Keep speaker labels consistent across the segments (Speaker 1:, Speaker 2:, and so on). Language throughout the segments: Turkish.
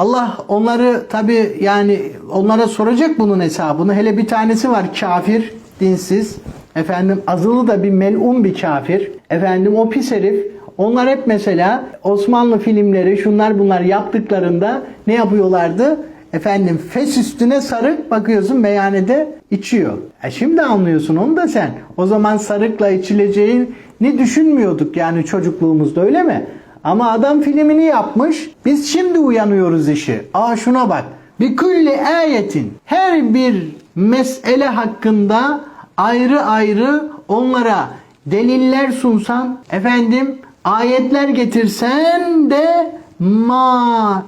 Speaker 1: Allah onları tabi yani onlara soracak bunun hesabını. Hele bir tanesi var kafir, dinsiz. Efendim azılı da bir melun bir kafir. Efendim o pis herif. Onlar hep mesela Osmanlı filmleri şunlar bunlar yaptıklarında ne yapıyorlardı? Efendim fes üstüne sarık bakıyorsun meyhanede içiyor. E şimdi anlıyorsun onu da sen. O zaman sarıkla içileceğini düşünmüyorduk yani çocukluğumuzda öyle mi? Ama adam filmini yapmış. Biz şimdi uyanıyoruz işi. Aa şuna bak. Bir külli ayetin her bir mesele hakkında ayrı ayrı onlara deliller sunsan efendim ayetler getirsen de ma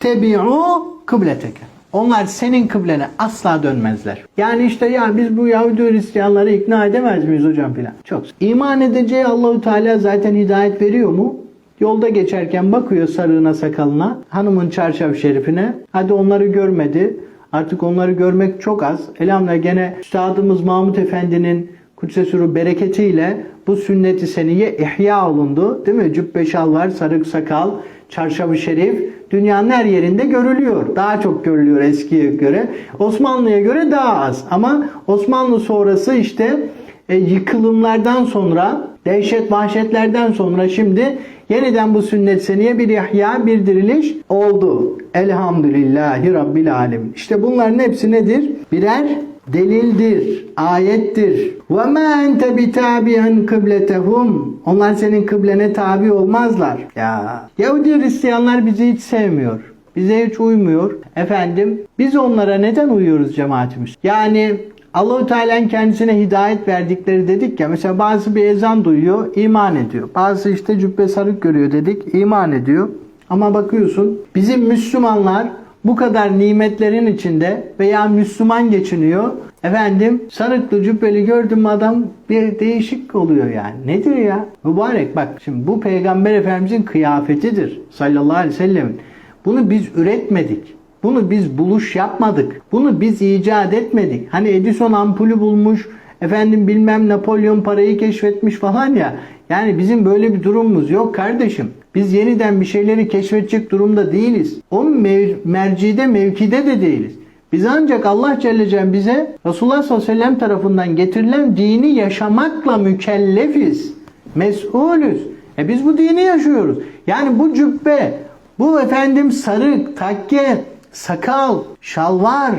Speaker 1: tebi'u kıbleteke. Onlar senin kıblene asla dönmezler. Yani işte ya biz bu Yahudi Hristiyanları ikna edemez miyiz hocam filan. Çok. İman edeceği Allahu Teala zaten hidayet veriyor mu? Yolda geçerken bakıyor sarığına sakalına, hanımın çarşaf şerifine. Hadi onları görmedi. Artık onları görmek çok az. Elhamdülillah gene Üstadımız Mahmut Efendi'nin Kudsesuru bereketiyle bu sünnet-i seniye ihya olundu. Değil mi? Cübbe şal var, sarık sakal, çarşafı şerif. Dünyanın her yerinde görülüyor. Daha çok görülüyor eskiye göre. Osmanlı'ya göre daha az. Ama Osmanlı sonrası işte e, yıkılımlardan sonra, dehşet vahşetlerden sonra şimdi yeniden bu sünnet seniye bir ihya, bir diriliş oldu. Elhamdülillahi Rabbil Alemin. İşte bunların hepsi nedir? Birer delildir, ayettir. Ve ma ente bitabi'an kıbletehum. Onlar senin kıblene tabi olmazlar. Ya Yahudi Hristiyanlar bizi hiç sevmiyor. Bize hiç uymuyor. Efendim biz onlara neden uyuyoruz cemaatimiz? Yani Allahu Teala'nın kendisine hidayet verdikleri dedik ya mesela bazı bir ezan duyuyor, iman ediyor. Bazı işte cübbe sarık görüyor dedik, iman ediyor. Ama bakıyorsun bizim Müslümanlar bu kadar nimetlerin içinde veya Müslüman geçiniyor. Efendim sarıklı cübbeli gördüm adam bir değişik oluyor yani. Nedir ya? Mübarek bak şimdi bu peygamber efendimizin kıyafetidir sallallahu aleyhi ve sellemin. Bunu biz üretmedik. Bunu biz buluş yapmadık. Bunu biz icat etmedik. Hani Edison ampulü bulmuş, efendim bilmem Napolyon parayı keşfetmiş falan ya. Yani bizim böyle bir durumumuz yok kardeşim. Biz yeniden bir şeyleri keşfedecek durumda değiliz. O mev- mercide, mevkide de değiliz. Biz ancak Allah Celle Celle bize Resulullah sallallahu aleyhi ve sellem tarafından getirilen dini yaşamakla mükellefiz. Mesulüz. E biz bu dini yaşıyoruz. Yani bu cübbe, bu efendim sarık, takke, sakal, şalvar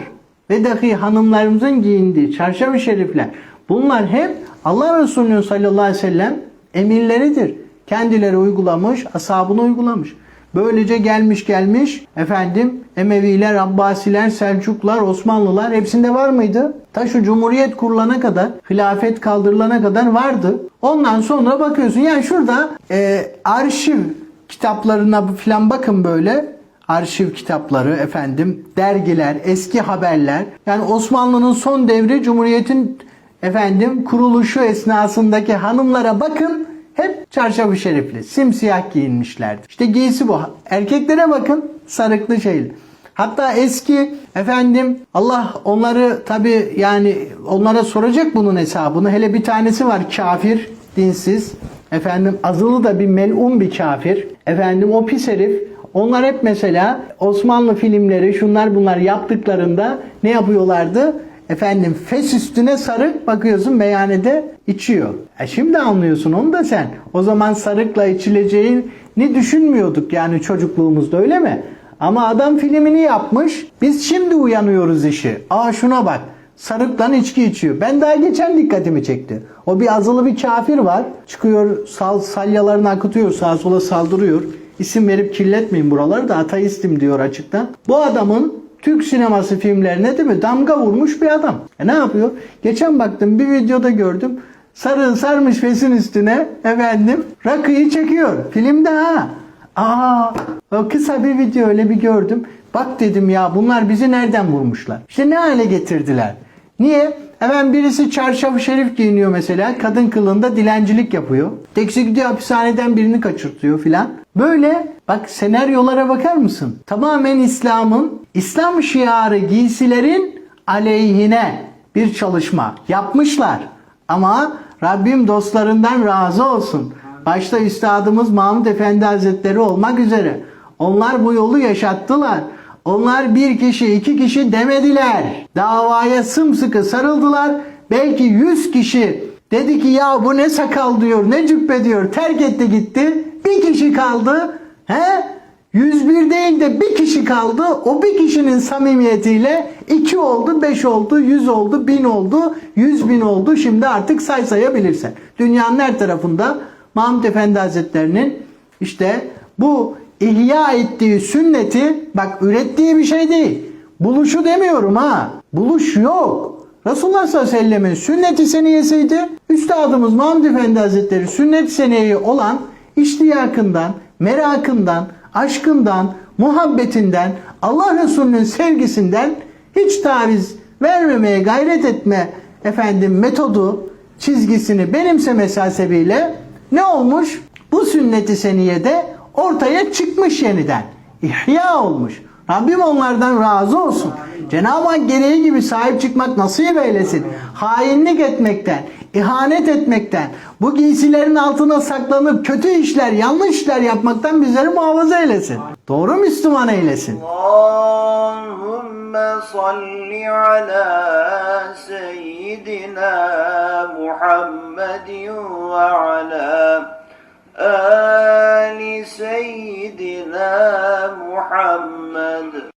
Speaker 1: ve dahi hanımlarımızın giyindiği çarşaf-ı şerifler. Bunlar hep Allah Resulü'nün sallallahu aleyhi ve sellem emirleridir. Kendileri uygulamış, ashabını uygulamış. Böylece gelmiş gelmiş efendim Emeviler, Abbasiler, Selçuklar, Osmanlılar hepsinde var mıydı? Ta şu Cumhuriyet kurulana kadar, hilafet kaldırılana kadar vardı. Ondan sonra bakıyorsun yani şurada e, arşiv kitaplarına falan bakın böyle arşiv kitapları efendim, dergiler, eski haberler. Yani Osmanlı'nın son devri Cumhuriyet'in efendim kuruluşu esnasındaki hanımlara bakın. Hep çarşafı şerifli, simsiyah giyinmişlerdi. İşte giysi bu. Erkeklere bakın, sarıklı şeyli. Hatta eski efendim Allah onları tabi yani onlara soracak bunun hesabını. Hele bir tanesi var kafir, dinsiz. Efendim azılı da bir melun bir kafir. Efendim o pis herif onlar hep mesela Osmanlı filmleri şunlar bunlar yaptıklarında ne yapıyorlardı? Efendim fes üstüne sarık bakıyorsun meyhanede içiyor. E şimdi anlıyorsun onu da sen. O zaman sarıkla içileceğini düşünmüyorduk yani çocukluğumuzda öyle mi? Ama adam filmini yapmış. Biz şimdi uyanıyoruz işi. Aa şuna bak. Sarıktan içki içiyor. Ben daha geçen dikkatimi çekti. O bir azılı bir kafir var. Çıkıyor sal, salyalarını akıtıyor sağa sola saldırıyor. İsim verip kirletmeyin buraları da ateistim diyor açıktan. Bu adamın Türk sineması filmlerine değil mi damga vurmuş bir adam. E ne yapıyor? Geçen baktım bir videoda gördüm. Sarı sarmış fesin üstüne efendim rakıyı çekiyor. Filmde ha. Aa, kısa bir video öyle bir gördüm. Bak dedim ya bunlar bizi nereden vurmuşlar? İşte ne hale getirdiler? Niye? Hemen birisi çarşafı şerif giyiniyor mesela. Kadın kılığında dilencilik yapıyor. Teksi gidiyor hapishaneden birini kaçırtıyor filan. Böyle bak senaryolara bakar mısın? Tamamen İslam'ın, İslam şiarı giysilerin aleyhine bir çalışma yapmışlar. Ama Rabbim dostlarından razı olsun. Başta Üstadımız Mahmud Efendi Hazretleri olmak üzere Onlar bu yolu yaşattılar. Onlar bir kişi, iki kişi demediler. Davaya sımsıkı sarıldılar. Belki yüz kişi dedi ki ya bu ne sakal diyor, ne cübbe diyor. Terk etti gitti. Bir kişi kaldı. He? 101 değil de bir kişi kaldı. O bir kişinin samimiyetiyle 2 oldu, 5 oldu, 100 oldu, 1000 oldu, 100 bin oldu. Şimdi artık say sayabilirsen. Dünyanın her tarafında Mahmud Efendi Hazretlerinin işte bu ihya ettiği sünneti bak ürettiği bir şey değil. Buluşu demiyorum ha. Buluş yok. Resulullah sallallahu aleyhi ve sellemin sünneti seniyesiydi. Üstadımız Mahmud Efendi Hazretleri sünnet seneyi olan iştiyakından, merakından, aşkından, muhabbetinden, Allah Resulü'nün sevgisinden hiç taviz vermemeye gayret etme efendim metodu, çizgisini benimsemesi hasebiyle ne olmuş? Bu sünneti seniyede ortaya çıkmış yeniden. İhya olmuş. Rabbim onlardan razı olsun. Cenab-ı Hak gereği gibi sahip çıkmak nasip eylesin. Hainlik etmekten, ihanet etmekten, bu giysilerin altına saklanıp kötü işler, yanlış işler yapmaktan bizleri muhafaza eylesin. Doğru Müslüman eylesin.
Speaker 2: Allahümme salli ala seyyidina Muhammedin ve ala سيدنا محمد.